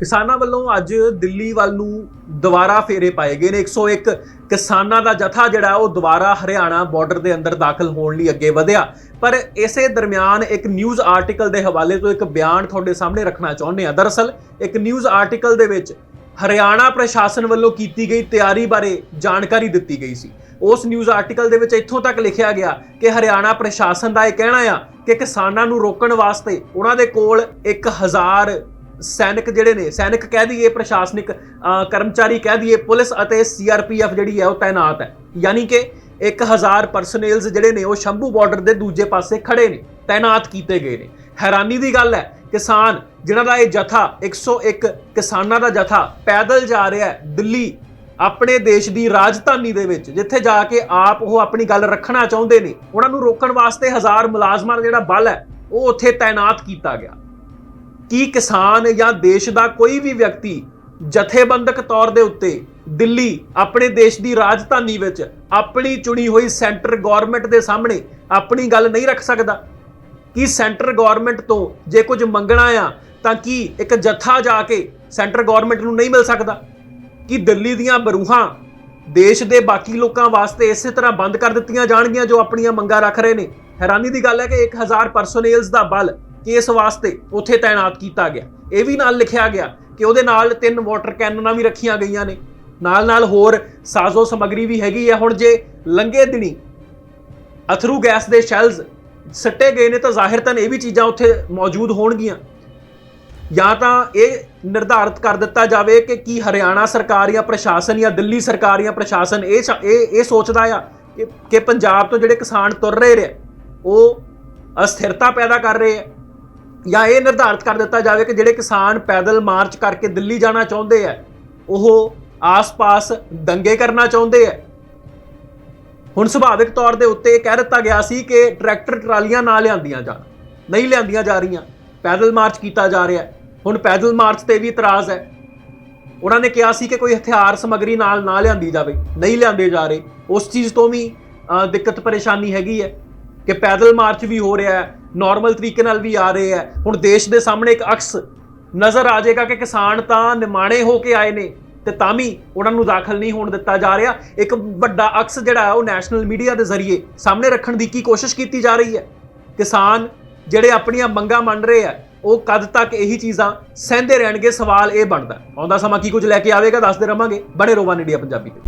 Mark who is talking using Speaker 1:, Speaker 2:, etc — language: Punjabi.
Speaker 1: ਕਿਸਾਨਾਂ ਵੱਲੋਂ ਅੱਜ ਦਿੱਲੀ ਵੱਲ ਨੂੰ ਦੁਬਾਰਾ ਫੇਰੇ ਪਾਏ ਗਏ ਨੇ। 101 ਕਿਸਾਨਾਂ ਦਾ ਜਥਾ ਜਿਹੜਾ, ਉਹ ਦੁਬਾਰਾ ਹਰਿਆਣਾ ਬਾਰਡਰ ਦੇ ਅੰਦਰ ਦਾਖਲ ਹੋਣ ਲਈ ਅੱਗੇ ਵਧਿਆ। ਪਰ ਇਸੇ ਦਰਮਿਆਨ ਇੱਕ ਨਿਊਜ਼ ਆਰਟੀਕਲ ਦੇ ਹਵਾਲੇ ਤੋਂ ਇੱਕ ਬਿਆਨ ਤੁਹਾਡੇ ਸਾਹਮਣੇ ਰੱਖਣਾ ਚਾਹੁੰਦੇ ਆ ਦਰਅਸਲ, ਇੱਕ ਨਿਊਜ਼ ਆਰਟੀਕਲ ਦੇ ਵਿੱਚ ਹਰਿਆਣਾ ਪ੍ਰਸ਼ਾਸਨ ਵੱਲੋਂ ਕੀਤੀ ਗਈ ਤਿਆਰੀ ਬਾਰੇ ਜਾਣਕਾਰੀ ਦਿੱਤੀ ਗਈ ਸੀ। ਉਸ ਨਿਊਜ਼ ਆਰਟੀਕਲ ਦੇ ਵਿੱਚ ਇੱਥੋਂ ਤੱਕ ਲਿਖਿਆ ਗਿਆ ਕਿ ਹਰਿਆਣਾ ਪ੍ਰਸ਼ਾਸਨ ਦਾ ਇਹ ਕਹਿਣਾ ਆ ਕਿ ਕਿਸਾਨਾਂ ਨੂੰ ਰੋਕਣ ਵਾਸਤੇ ਉਹਨਾਂ ਦੇ ਕੋਲ 1000 ਸੈਨਿਕ ਜਿਹੜੇ ਨੇ ਸੈਨਿਕ ਕਹਿ ਦਈਏ ਪ੍ਰਸ਼ਾਸਨਿਕ ਅਹ, ਕਰਮਚਾਰੀ ਕਹਿ ਦਈਏ ਪੁਲਿਸ ਅਤੇ ਸੀਆਰਪੀਐਫ ਜਿਹੜੀ ਹੈ ਉਹ ਤਾਇਨਾਤ ਹੈ। ਯਾਨੀ ਕਿ 1000 ਪਰਸਨੇਲਸ ਜਿਹੜੇ ਨੇ ਉਹ ਸ਼ੰਭੂ ਬਾਰਡਰ ਦੇ ਦੂਜੇ ਪਾਸੇ ਖੜੇ ਨੇ ਤਾਇਨਾਤ ਕੀਤੇ ਗਏ ਨੇ। ਹੈਰਾਨੀ ਦੀ ਗੱਲ ਹੈ ਕਿਸਾਨ ਜਿਨ੍ਹਾਂ ਦਾ ਇਹ ਜਥਾ 101 ਕਿਸਾਨਾਂ ਦਾ ਜਥਾ ਪੈਦਲ ਜਾ ਰਿਹਾ ਹੈ ਦਿੱਲੀ ਆਪਣੇ ਦੇਸ਼ ਦੀ ਰਾਜਧਾਨੀ ਦੇ ਵਿੱਚ ਜਿੱਥੇ ਜਾ ਕੇ ਆਪ ਉਹ ਆਪਣੀ ਗੱਲ ਰੱਖਣਾ ਚਾਹੁੰਦੇ ਨੇ। ਉਹਨਾਂ ਨੂੰ ਰੋਕਣ ਵਾਸਤੇ ਹਜ਼ਾਰ ਮੁਲਾਜ਼ਮਾਂ ਦਾ ਜਿਹੜਾ ਬਲ ਹੈ ਉਹ ਉੱਥੇ ਤਾਇਨਾਤ ਕੀਤਾ ਗਿਆ। ਕੀ ਕਿਸਾਨ ਜਾਂ ਦੇਸ਼ ਦਾ ਕੋਈ ਵੀ ਵਿਅਕਤੀ ਜਥੇਬੰਦਕ ਤੌਰ ਦੇ ਉੱਤੇ ਦਿੱਲੀ, ਆਪਣੇ ਦੇਸ਼ ਦੀ ਰਾਜਧਾਨੀ ਵਿੱਚ ਆਪਣੀ ਚੁਣੀ ਹੋਈ ਸੈਂਟਰ ਗਵਰਨਮੈਂਟ ਦੇ ਸਾਹਮਣੇ ਆਪਣੀ ਗੱਲ ਨਹੀਂ ਰੱਖ ਸਕਦਾ? ਕੀ ਸੈਂਟਰ ਗਵਰਨਮੈਂਟ ਤੋਂ ਜੇ ਕੁਝ ਮੰਗਣਾ ਆ, ਤਾਂ ਕੀ ਇੱਕ ਜਥਾ ਜਾ ਕੇ ਸੈਂਟਰ ਗਵਰਨਮੈਂਟ ਨੂੰ ਨਹੀਂ ਮਿਲ ਸਕਦਾ? ਕਿ ਦਿੱਲੀ ਦੀਆਂ ਬਰੂਹਾਂ ਦੇਸ਼ ਦੇ ਬਾਕੀ ਲੋਕਾਂ ਵਾਸਤੇ ਇਸੇ ਤਰ੍ਹਾਂ ਬੰਦ ਕਰ ਦਿੱਤੀਆਂ ਜਾਣਗੀਆਂ ਜੋ ਆਪਣੀਆਂ ਮੰਗਾਂ ਰੱਖ ਰਹੇ ਨੇ? ਹੈਰਾਨੀ ਦੀ ਗੱਲ ਹੈ ਕਿ 1000 ਪਰਸੋਨੇਲਸ ਦਾ ਬਲ ਕੇਸ ਵਾਸਤੇ ਉੱਥੇ ਤਾਇਨਾਤ ਕੀਤਾ ਗਿਆ। ਇਹ ਵੀ ਨਾਲ ਲਿਖਿਆ ਗਿਆ ਕਿ ਉਹਦੇ ਨਾਲ ਤਿੰਨ ਵਾਟਰ ਕੈਨਨਾਂ ਵੀ ਰੱਖੀਆਂ ਗਈਆਂ ਨੇ। ਨਾਲ ਨਾਲ ਹੋਰ ਸਾਜ਼ੋ ਸਮੱਗਰੀ ਵੀ ਹੈਗੀ ਹੈ ਹੁਣ ਜੇ ਲੰਗੇ ਦਿਨੀ ਅਥਰੂ ਗੈਸ ਦੇ ਸ਼ੈਲਸ ਸੱਟੇ ਗਏ ਨੇ ਤਾਂ ਜ਼ਾਹਿਰ ਤਾਂ ਇਹ ਵੀ ਚੀਜ਼ਾਂ ਉੱਥੇ ਮੌਜੂਦ ਹੋਣਗੀਆਂ। ਜਾਂ ਤਾਂ ਇਹ ਨਿਰਧਾਰਤ ਕਰ ਦਿੱਤਾ ਜਾਵੇ ਕਿ ਕੀ ਹਰਿਆਣਾ ਸਰਕਾਰ ਜਾਂ ਪ੍ਰਸ਼ਾਸਨ ਜਾਂ ਦਿੱਲੀ ਸਰਕਾਰ ਜਾਂ ਪ੍ਰਸ਼ਾਸਨ ਇਹ ਇਹ ਇਹ ਸੋਚਦਾ ਆ ਕਿ ਕਿ ਪੰਜਾਬ ਤੋਂ ਜਿਹੜੇ ਕਿਸਾਨ ਤੁਰ ਰਹੇ ਨੇ, ਉਹ ਅਸਥਿਰਤਾ ਪੈਦਾ ਕਰ ਰਹੇ ਆ। ਜਾਂ ਇਹ ਨਿਰਧਾਰਿਤ ਕਰ ਦਿੱਤਾ ਜਾਵੇ ਕਿ ਜਿਹੜੇ ਕਿਸਾਨ ਪੈਦਲ ਮਾਰਚ ਕਰਕੇ ਦਿੱਲੀ ਜਾਣਾ ਚਾਹੁੰਦੇ ਆ, ਉਹ ਆਸ-ਪਾਸ ਦੰਗੇ ਕਰਨਾ ਚਾਹੁੰਦੇ ਆ। ਹੁਣ ਸੁਭਾਵਿਕ ਤੌਰ ਦੇ ਉੱਤੇ ਇਹ ਕਹਿ ਦਿੱਤਾ ਗਿਆ ਸੀ ਕਿ ਟਰੈਕਟਰ ਟਰਾਲੀਆਂ ਨਾ ਲਿਆਂਦੀਆਂ ਜਾਣ। ਨਹੀਂ ਲਿਆਂਦੀਆਂ ਜਾ ਰਹੀਆਂ, ਪੈਦਲ ਮਾਰਚ ਕੀਤਾ ਜਾ ਰਿਹਾ। ਹੁਣ ਪੈਦਲ ਮਾਰਚ ਤੇ ਵੀ ਇਤਰਾਜ਼ ਹੈ। ਉਹਨਾਂ ਨੇ ਕਿਹਾ ਸੀ ਕਿ ਕੋਈ ਹਥਿਆਰ ਸਮੱਗਰੀ ਨਾਲ ਨਾ ਲਿਆਂਦੀ ਜਾਵੇ, ਨਹੀਂ ਲਿਆਂਦੇ ਜਾ ਰਹੇ। ਉਸ ਚੀਜ਼ ਤੋਂ ਵੀ ਦਿੱਕਤ ਪਰੇਸ਼ਾਨੀ ਹੈਗੀ ਹੈ ਕਿ ਪੈਦਲ ਮਾਰਚ ਵੀ ਹੋ ਰਿਹਾ ਹੈ। ਨਾਰਮਲ ਤਰੀਕੇ ਨਾਲ ਵੀ ਆ ਰਹੇ ਹੈ। ਹੁਣ ਦੇਸ਼ ਦੇ ਸਾਹਮਣੇ ਇੱਕ ਅਕਸ ਨਜ਼ਰ ਆ ਜਾਏਗਾ ਕਿ ਕਿਸਾਨ ਤਾਂ ਨਿਮਾਣੇ ਹੋ ਕੇ ਆਏ ਨੇ ਤੇ ਤਾਂ ਵੀ ਉਹਨਾਂ ਨੂੰ ਦਾਖਲ ਨਹੀਂ ਹੋਣ ਦਿੱਤਾ ਜਾ ਰਿਹਾ। ਇੱਕ ਵੱਡਾ ਅਕਸ ਜਿਹੜਾ ਹੈ ਉਹ ਨੈਸ਼ਨਲ ਮੀਡੀਆ ਦੇ ਜ਼ਰੀਏ ਸਾਹਮਣੇ ਰੱਖਣ ਦੀ ਕੀ ਕੋਸ਼ਿਸ਼ ਕੀਤੀ ਜਾ ਰਹੀ ਹੈ? ਕਿਸਾਨ ਜਿਹੜੇ ਆਪਣੀਆਂ ਮੰਗਾਂ ਮੰਨ ਰਹੇ ਆ ਉਹ ਕਦ ਤੱਕ ਇਹੀ ਚੀਜ਼ਾਂ ਸਹਿੰਦੇ ਰਹਿਣਗੇ? ਸਵਾਲ ਇਹ ਬਣਦਾ ਆਉਂਦਾ ਸਮਾਂ ਕੀ ਕੁਝ ਲੈ ਕੇ ਆਵੇਗਾ? ਦੱਸਦੇ ਰਵਾਂਗੇ। ਬਣੇ ਰੋਵਾਨ ਇੰਡੀਆ ਪੰਜਾਬੀ ਤੇ।